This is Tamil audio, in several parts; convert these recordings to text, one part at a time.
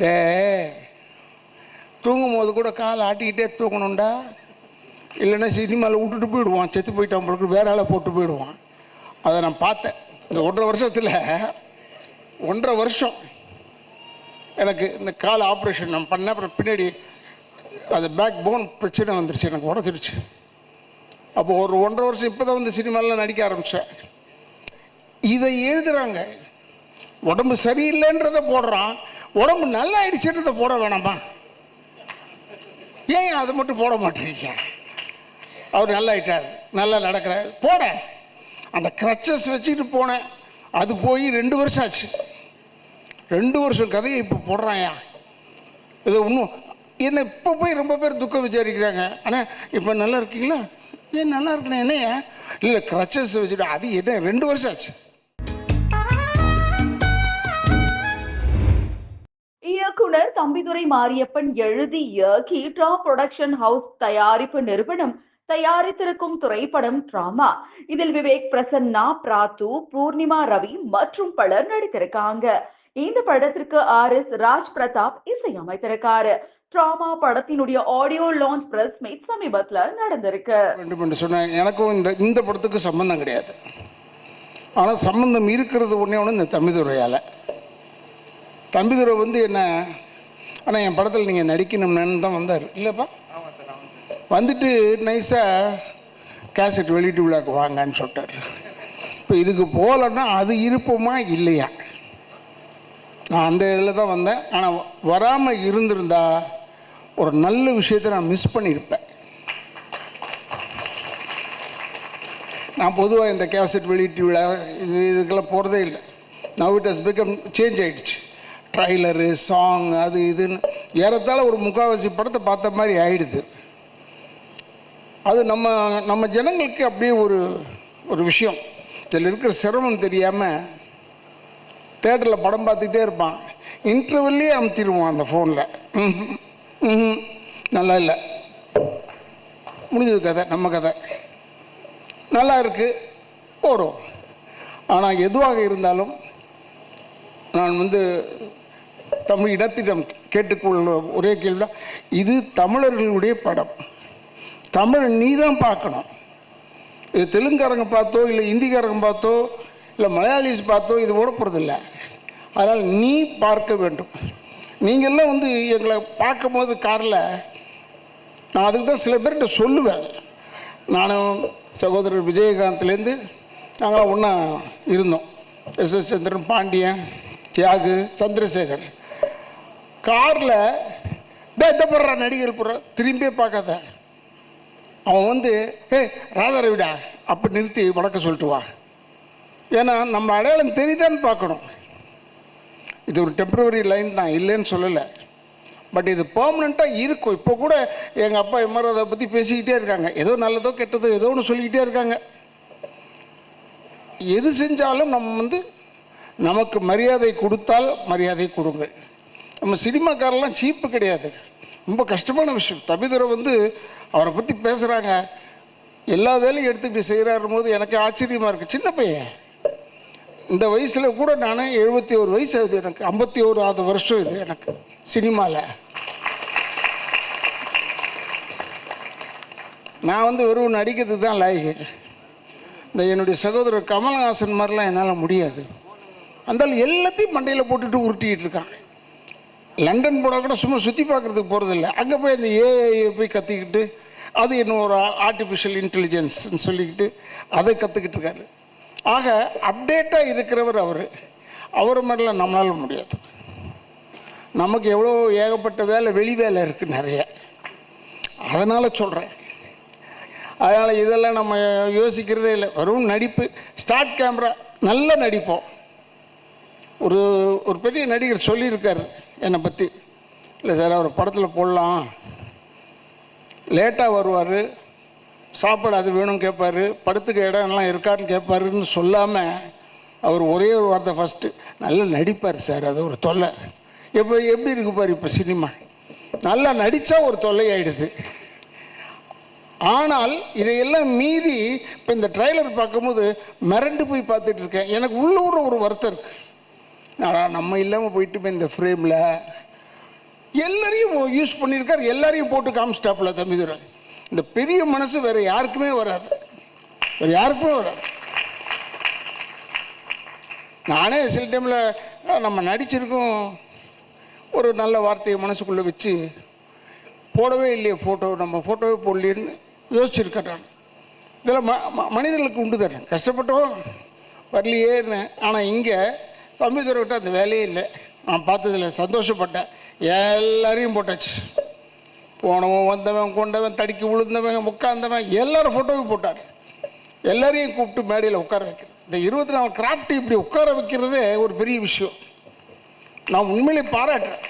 டே தூங்கும் போது கூட கால் ஆட்டிக்கிட்டே தூங்கணும்டா. இல்லைன்னா சினிமாவில் விட்டுட்டு போயிடுவான். செத்து போயிட்டான் உங்களுக்கு வேற ஆளை போட்டு போயிடுவான். அதை நான் பார்த்தேன். இந்த ஒன்றரை வருஷத்தில் ஒன்றரை வருஷம் எனக்கு இந்த கால் ஆப்ரேஷன் நான் பண்ண அப்புறம் பின்னாடி அது பேக் போன் பிரச்சனை வந்துருச்சு. எனக்கு உடச்சிருச்சு அப்போ ஒரு ஒன்றரை வருஷம் இப்போ தான் வந்து சினிமாலாம் நடிக்க ஆரம்பித்தேன் இதை எழுதுகிறாங்க உடம்பு சரியில்லைன்றத போடுறான். உடம்பு நல்லா ஆயிடுச்சுன்றத போட வேணாமா? ஏன் அதை மட்டும் போட மாட்டேங்க அவர் நல்லா ஆயிட்டார் நல்லா நடக்கிறார். போட. அந்த க்ரச்சஸ் வச்சுக்கிட்டு போனேன். அது போய் ரெண்டு வருஷம் ஆச்சு. ரெண்டு வருஷம் கதையை இப்போ போடுறாயா? இது இன்னும் என்ன இப்போ போய் ரொம்ப பேர் துக்கம் விசாரிக்கிறாங்க. ஆனால் இப்போ நல்லா இருக்கீங்களா? ஏன் நல்லா இருக்கணும் என்னையா இல்லை க்ரச்சஸ் வச்சுட்டு அது என்ன ரெண்டு வருஷம் ஆச்சு. இயக்குனர் தம்பிதுரை மாரியப்பன் எழுதி இயக்கி ட்ரா புரொடக்ஷன் ஹவுஸ் தயாரிப்பு நிறுவனம் தயாரித்திருக்கும் திரைப்படம் டிராமா. இதில் விவேக் பிரசன்னா பிராத்து பூர்ணிமா ரவி மற்றும் பலர் நடித்திருக்காங்க. இந்த படத்திற்கு ஆர் எஸ் ராஜ் பிரதாப் இசையமைத்திருக்காரு. டிராமா படத்தினுடைய ஆடியோ லான்ச் பிரஸ் மீட் சமீபத்தில் நடந்திருக்கு. வேண்டும் என்று சொன்னேன் எனக்கும் இந்த இந்த படத்துக்கு சம்பந்தம் கிடையாது. ஆனால் சம்பந்தம் இருக்கிறது ஒன்றே ஒன்று இந்த தம்பிதுரையால். தம்பிதுரை வந்து என்ன ஆனால் என் படத்தில் நீங்கள் நடிக்கணும்னு தான் வந்தார். இல்லைப்பா. வந்துட்டு நைஸாக கேசட் வெளியீட்டு விழாக்கு வாங்கன்னு சொல்லிட்டார். இப்போ இதுக்கு போகலன்னா அது இருப்போமா இல்லையா? நான் அந்த இதில் தான் வந்தேன். ஆனால் வராமல் இருந்திருந்தா ஒரு நல்ல விஷயத்தை நான் மிஸ் பண்ணியிருப்பேன் நான் பொதுவாக இந்த கேசட் வெளியீட்டு விழா இது இதுக்கெல்லாம் போகிறதே இல்லை. Now it has become change ஆகிடுச்சு ட்ரைலரு சாங் அது இதுன்னு ஏறத்தாழ ஒரு முக்காவாசி படத்தை பார்த்த மாதிரி ஆயிடுது. அது நம்ம நம்ம ஜனங்களுக்கு அப்படியே ஒரு ஒரு விஷயம். இதில் இருக்கிற சிரமம் தெரியாமல் தேட்டரில் படம் பார்த்துக்கிட்டே இருப்பான். இன்டர்வெல்லே அமுத்திடுவான் அந்த ஃபோனில் ம் நல்லா இல்லை. முடிஞ்சது கதை நம்ம கதை. நல்லா இருக்குது ஓடும். ஆனால் எதுவாக இருந்தாலும் நான் வந்து தமிழ் இடத்திடம் கேட்டுக்கொள்ள ஒரே கேள்விதான். இது தமிழர்களுடைய படம். தமிழ் நீ தான் பார்க்கணும். இது தெலுங்காரங்க பார்த்தோ இல்லை ஹிந்திக்காரங்க பார்த்தோ இல்லை மலையாளிஸ் பார்த்தோ இது ஓட போகிறதில்ல அதனால் நீ பார்க்க வேண்டும். நீங்கள்லாம் வந்து எங்களை பார்க்கும்போது காரில் நான் அதுக்கு தான் சில பேர்கிட்ட சொல்லுவேன். நானும் சகோதரர் விஜயகாந்த்லேருந்து நாங்களாம் ஒன்றா இருந்தோம். S S Chandran Pandian Thiyagu Chandrasekar. காரில் டேத்தப்படுற நடிகர் புற திரும்பியே பார்க்காத. அவன் வந்து ஏ ராதாரவிடா அப்படி நிறுத்தி வணக்கம் சொல்லிட்டு வா. ஏன்னா நம்ம அடையாளம் தெரியுதான்னு பார்க்கணும். இது ஒரு டெம்பரவரி லைன் தான் இல்லைன்னு சொல்லலை. பட் இது பர்மனெண்ட்டாக இருக்கும். இப்போ கூட எங்கள் அப்பா எம்ஆர் அதை பற்றி பேசிக்கிட்டே இருக்காங்க. ஏதோ நல்லதோ கெட்டதோ ஏதோ ஒன்று சொல்லிக்கிட்டே இருக்காங்க. எது செஞ்சாலும் நம்ம வந்து நமக்கு மரியாதை கொடுத்தால் மரியாதை கொடுங்கள். நம்ம சினிமாக்காரெல்லாம் சீப்பு கிடையாது. ரொம்ப கஷ்டமான விஷயம். தபிதுரை வந்து அவரை பற்றி பேசுகிறாங்க எல்லா வேலையும் எடுத்துக்கிட்டு செய்கிறாரு போது எனக்கு ஆச்சரியமாக இருக்குது சின்ன பையன். இந்த வயசில் கூட நான் எழுபத்தி ஒரு வயசு ஆகுது எனக்கு. ஐம்பத்தி ஒரு ஆறு வருஷம் இது எனக்கு சினிமாவில் நான் வந்து வெறும் நடிக்கிறது தான் லாய்க்கு இந்த என்னுடைய சகோதரர் கமல்ஹாசன் மாதிரிலாம் என்னால் முடியாது. அந்தாலும் எல்லாத்தையும் மண்டையில் போட்டுட்டு உருட்டிக்கிட்டு இருக்கான். லண்டன் போனால் கூட சும்மா சுற்றி பார்க்குறதுக்கு போகிறதில்ல அங்கே போய் அந்த ஏஐ போய் கற்றுக்கிட்டு அது இன்னும் ஒரு ஆர்டிஃபிஷியல் இன்டெலிஜென்ஸ்னு சொல்லிக்கிட்டு அதை கற்றுக்கிட்டு இருக்காரு. ஆக அப்டேட்டாக இருக்கிறவர் அவர். அவர் மாதிரிலாம் நம்மளால முடியாது. நமக்கு எவ்வளோ ஏகப்பட்ட வேலை வெளி வேலை இருக்குது நிறைய. அதனால் சொல்கிறேன் அதனால் இதெல்லாம் நம்ம யோசிக்கிறதே இல்லை. வெறும் நடிப்பு. ஸ்டார்ட் கேமரா நல்ல நடிப்போம். ஒரு ஒரு பெரிய நடிகர் சொல்லியிருக்கார். என்னை பற்றி இல்லை சார் அவர் படத்தில் போடலாம். லேட்டாக வருவார். சாப்பாடு அது வேணும் கேட்பார் படுத்துக்க இடம் எல்லாம் இருக்காருன்னு கேட்பாருன்னு சொல்லாமல் அவர் ஒரே ஒரு வார்த்தை ஃபஸ்ட்டு நல்லா நடிப்பார் சார் அது ஒரு தொல்லை. இப்போ எப்படி இருக்குப்பார் இப்போ சினிமா. நல்லா நடித்தா ஒரு தொல்லையாயிடுது. ஆனால் இதையெல்லாம் மீறி இப்போ இந்த ட்ரைலர் பார்க்கும்போது மிரண்டு போய் பார்த்துட்டு இருக்கேன். எனக்கு உள்ளூர ஒரு வருத்தம் இருக்குது ஆனால் நம்ம இல்லாமல் போயிட்டு இப்போ இந்த ஃப்ரேமில் எல்லாரையும் யூஸ் பண்ணியிருக்கார். எல்லாரையும் போட்டு காமிச்சிட்டாப்புல தம்பிதுரை. இந்த பெரிய மனசு வேறு யாருக்குமே வராது. வேறு யாருக்குமே வராது. நானே சில டைமில் நம்ம நடிச்சிருக்கோம். ஒரு நல்ல வார்த்தையை மனசுக்குள்ளே வச்சு போடவே இல்லையே ஃபோட்டோ நம்ம ஃபோட்டோவே போடலேன்னு யோசிச்சிருக்கேன் இதில் ம ம- மனிதர்களுக்கு உண்டு தரேன் கஷ்டப்பட்டோம் வரலையேன்னு. ஆனால் இங்கே தம்பிதுரைக்கிட்ட அந்த வேலையே இல்லை. நான் பார்த்ததுல சந்தோஷப்பட்டேன். எல்லாரையும் போட்டாச்சு. போனவன் வந்தவன் கொண்டவன் தடுக்கி விழுந்தவன் உட்கார்ந்தவன் எல்லாரும் ஃபோட்டோவும் போட்டார். எல்லாரையும் கூப்பிட்டு மேடையில் உட்கார வைக்கிறது. இந்த இருபத்தி நாலு கிராஃப்ட் இப்படி உட்கார வைக்கிறதே ஒரு பெரிய விஷயம். நான் உண்மையிலே பாராட்டுறேன்.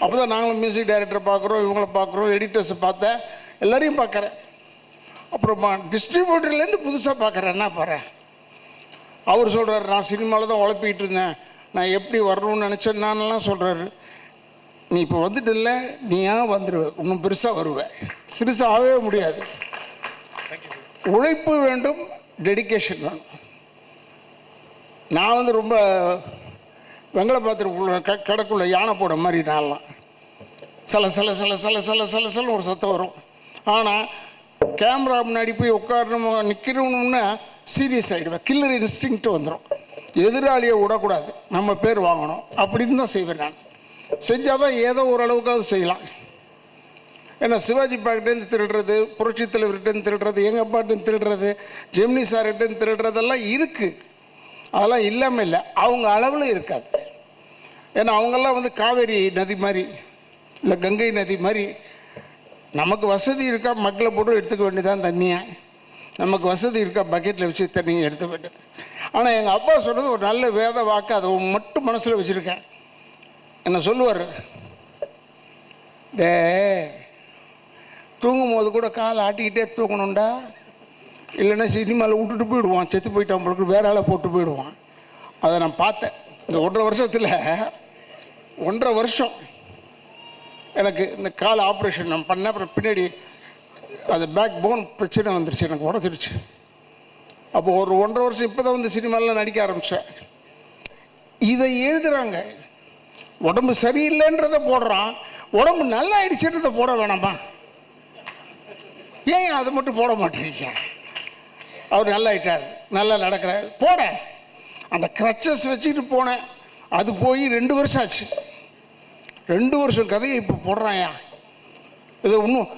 அப்போ தான் நாங்களும் மியூசிக் டைரக்டரை பார்க்குறோம் இவங்கள பார்க்குறோம் எடிட்டர்ஸை பார்த்தேன். எல்லாரையும் பார்க்குறேன். அப்புறமா டிஸ்ட்ரிபியூட்டர்லேருந்து புதுசாக பார்க்குறேன். என்ன பாரு? அவர் சொல்கிறாரு நான் சினிமாவில் தான் உழப்பிக்கிட்டு இருந்தேன் நான் எப்படி வரணும்னு நினச்சேன். நானெல்லாம் சொல்கிறாரு நீ இப்போ வந்துட்டு நீ ஏன் வந்துடுவ இன்னும் பெருசாக வருவ. சிறுசாக ஆகவே முடியாது. உழைப்பு வேண்டும் டெடிகேஷன் வேணும். நான் வந்து ரொம்ப வெங்கல பாத்திரக்குள்ள க கிடக்குள்ள யானை போட மாதிரி நான்லாம். சில சில சில சில சல சில சில ஒரு சத்தம் வரும். ஆனால் கேமரா முன்னாடி போய் உட்காரணும் நிற்கிறோம்னா சீரியஸ் ஆகிடுவேன். கில்லர் இன்ஸ்டிங்க்ட் வந்துடும் எதிராளியை விடக்கூடாது. நம்ம பேர் வாங்கணும். அப்படின்னு தான் செய்வேன் நான். செஞ்சால் தான் ஏதோ ஓரளவுக்காவது செய்யலாம். ஏன்னா சிவாஜி பாக்கிட்டேருந்து திருடுறது புரட்சி தலைவர்கிட்டேருந்து திருடுறது எங்கள் அப்பாட்டேருந்து திருடுறது ஜெமினி சார்கிட்டேருந்து திருடுறதெல்லாம் இருக்குது அதெல்லாம் இல்லாமல் இல்லை. அவங்க அளவில் இருக்காது. ஏன்னா அவங்கெல்லாம் வந்து காவேரி நதி மாதிரி இல்லை கங்கை நதி மாதிரி நமக்கு வசதி இருக்கா மக்களை போட்டு எடுத்துக்க வேண்டியதான் தண்ணியை? நமக்கு வசதி இருக்கா? பக்கெட்டில் வச்சு தண்ணியை எடுத்து போயிட்டு ஆனால் எங்கள் அப்பா சொல்கிறது ஒரு நல்ல வேத வாக்கு அதை மட்டும் மனசில் வச்சுருக்கேன். என்ன சொல்லுவார்? டே தூங்கும் போது கூட காலை ஆட்டிக்கிட்டே தூங்கணும்டா. இல்லைன்னா சினிமாவில் விட்டுட்டு போயிடுவான். செத்து போயிட்டான் உங்களுக்கு வேற ஆளை போட்டு போயிடுவான். அதை நான் பார்த்தேன். இந்த ஒன்றரை வருஷத்தில் ஒன்றரை வருஷம் எனக்கு இந்த கால் ஆப்ரேஷன் நான் பண்ண அப்புறம் பின்னாடி அது பேக் போன் பிரச்சனை வந்துருச்சு எனக்கு உடச்சிருச்சு அப்போ ஒரு ஒன்றரை வருஷம் இப்போ தான் வந்து சினிமாவில் நடிக்க ஆரம்பித்தேன் இதை எழுதுறாங்க. உடம்பு சரியில்லைன்றதை போடுறான். உடம்பு நல்லா ஆயிடுச்சுன்றதை போட வேணாமா? ஏன் அதை மட்டும் போட மாட்டேங்க? அவர் நல்லா ஆயிட்டார் நல்லா நடக்கிறார். போட. அந்த க்ரச்சஸ் வச்சுக்கிட்டு போனேன். அது போய் ரெண்டு வருஷம் ஆச்சு. ரெண்டு வருஷம் கதையை இப்போ போடுறாயா? இது இன்னும்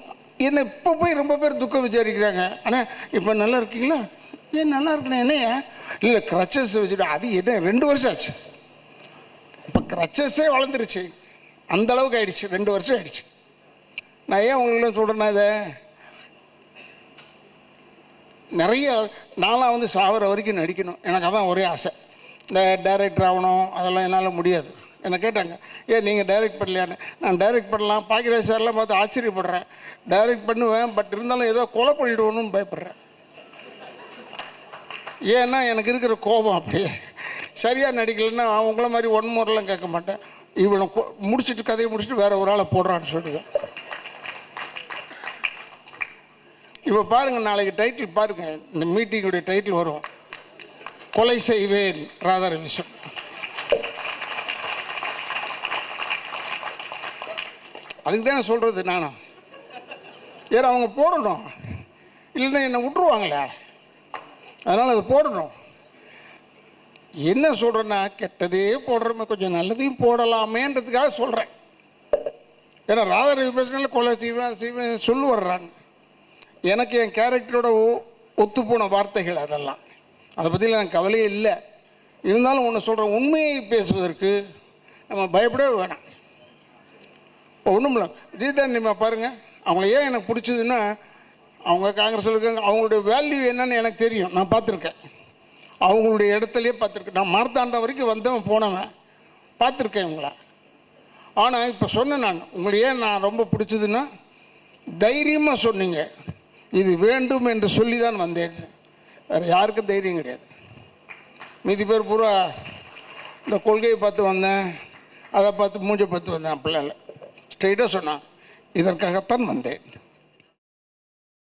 என்ன இப்போ போய் ரொம்ப பேர் துக்கம் விசாரிக்கிறாங்க. ஆனால் இப்போ நல்லா இருக்கீங்களா? ஏன் நல்லா இருக்கணும் என்னையா? இல்லை க்ரச்சஸ் வச்சுட்டு அது என்ன ரெண்டு வருஷம் ஆச்சு. இப்போ க்ரச்சஸே வளர்ந்துருச்சு. அந்த அளவுக்கு ஆயிடுச்சு ரெண்டு வருஷம் ஆயிடுச்சு. நான் ஏன் உங்களுக்கு சொல்கிறேன்னா இதை நிறைய நானாக வந்து சாகிற வரைக்கும் நடிக்கணும். எனக்கு அதான் ஒரே ஆசை. இந்த டைரக்டர் ஆகணும் அதெல்லாம் என்னால் முடியாது. என்னை கேட்டாங்க ஏன் நீங்கள் டைரக்ட் பண்ணலையான்னு. நான் டைரக்ட் பண்ணலாம். பாக்கியராஜ் சார்லாம் பார்த்து ஆச்சரியப்படுறேன். டைரக்ட் பண்ணுவேன் பட் இருந்தாலும் ஏதோ கொலை பண்ணிடுவோன்னு பயப்படுறேன். ஏன்னா எனக்கு இருக்கிற கோபம் அப்படியே. சரியாக நடிக்கலைன்னா அவங்கள மாதிரி ஒன் முறைலாம் கேட்க மாட்டேன். இவனை கொ- கதையை முடிச்சுட்டு வேற ஒரு ஆளை போடுறான்னு சொல்லுவேன். இப்போ பாருங்கள் நாளைக்கு டைட்டில் பாருங்கள் இந்த மீட்டிங்குடைய டைட்டில் வரும். கொலை செய்வேன் ராதாரவிசம் அதுக்கு தானே சொல்கிறது நானும் ஏன்னா அவங்க போடணும். இல்லைன்னா என்னை விட்டுருவாங்களே. அதனால் அதை போடணும். என்ன சொல்கிறேன்னா கெட்டதே போடுறோமே கொஞ்சம் நல்லதையும் போடலாமேன்றதுக்காக சொல்கிறேன் ஏன்னா ராதாரவி பேசினால கொலை செய்வேன் செய்வேன் சொல்லு வர்றான் எனக்கு என் கேரக்டரோட ஒத்துப்போன வார்த்தைகள் அதெல்லாம். அதை பற்றிலாம் எனக்கு கவலையே இல்லை. இருந்தாலும் ஒன்று சொல்கிறேன் உண்மையை பேசுவதற்கு நம்ம பயப்படவே வேணாம். இப்போ ஒன்றும் இல்லை. விஜயதான் பாருங்கள் அவங்கள ஏன் எனக்கு பிடிச்சதுன்னா அவங்க காங்கிரஸில் இருக்காங்க அவங்களுடைய வேல்யூ என்னன்னு எனக்கு தெரியும். நான் பார்த்துருக்கேன். அவங்களுடைய இடத்துலையே பார்த்துருக்கேன். நான் மார்த்தாண்டா வரைக்கும் வந்தவன் போனவன். பார்த்துருக்கேன் இவங்கள. ஆனால் இப்போ சொன்னேன் நான் உங்களை ஏன் நான் ரொம்ப பிடிச்சதுன்னா தைரியமாக சொன்னீங்க. இது வேண்டும் என்று சொல்லி தான் வந்தேன். வேறு யாருக்கும் தைரியம் கிடையாது. மீதி பேர் பூரா இந்த கொள்கையை பார்த்து வந்தேன். அதை பார்த்து மூஞ்சை பார்த்து வந்தேன். அப்படிலாம் ஸ்ட்ரெயிட்டாக சொன்னான். இதற்காகத்தான் வந்தேன்.